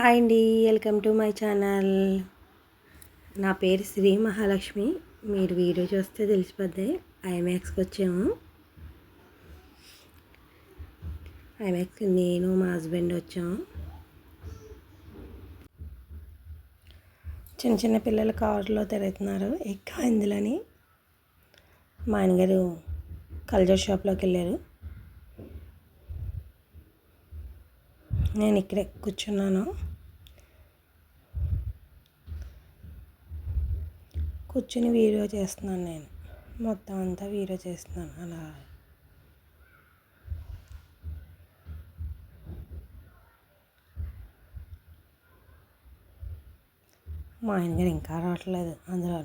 Hi అండి welcome to my channel. నా పేరు శ్రీ మహాలక్ష్మి. మీరు వీడియో చూస్తే తెలిసిపోద్ది. ఐమాక్స్కి వచ్చాము. ఐమాక్స్ నేను మా హస్బెండ్ వచ్చాము. చిన్న చిన్న పిల్లలు కారులో తిరుగుతున్నారు. ఎక్కువ ఇందులోని. మా ఆయనగారు కల్చర్ షాప్లోకి వెళ్ళారు. నేను ఇక్కడే కూర్చున్నాను. కూర్చుని వీడియో చేస్తున్నాను నేను. మొత్తం అంతా వీడియో చేస్తున్నాను. అలా. మా ఆయన గారు ఇంకా రావట్లేదు అందులో.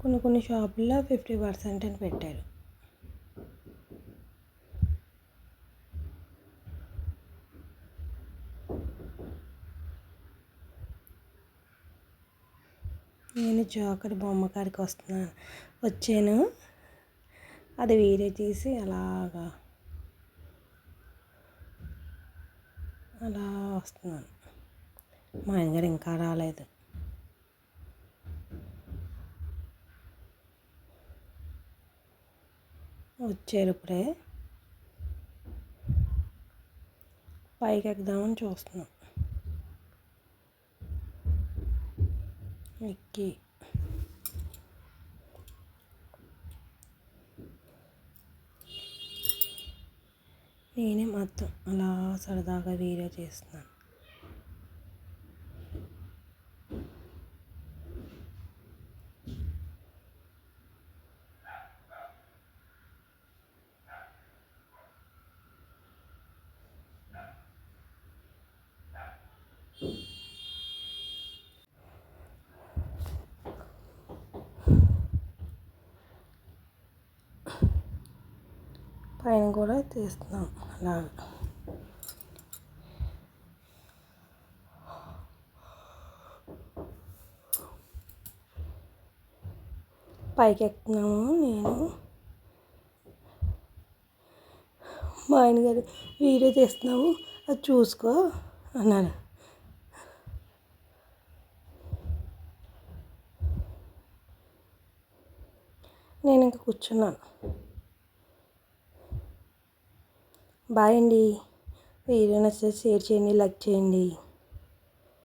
కొన్ని కొన్ని షాపుల్లో ఫిఫ్టీ పర్సెంట్ అని పెట్టారు. నేను జోకర్ బొమ్మ కాడికి వస్తున్నాను వచ్చాను. అది వీడియో తీసి అలాగా అలా వస్తున్నాను. మా ఆయనగారు ఇంకా రాలేదు. వచ్చారు ఇప్పుడే. పైకి ఎక్కుదామని చూస్తున్నాం. ఎక్కి నేనే మొత్తం అలా సరదాగా వీడియో చేస్తున్నాను. పైన కూడా తీస్తున్నాం. అలా పైకి ఎక్కుతున్నాము. నేను మా ఆయన గారు వీడియో తీస్తున్నాము. అది చూసుకో అన్నారు నేను ఇంకా కూర్చున్నాను. బాయ్ అండి. వీడియో నచ్చితే షేర్ చేయండి లైక్ చేయండి.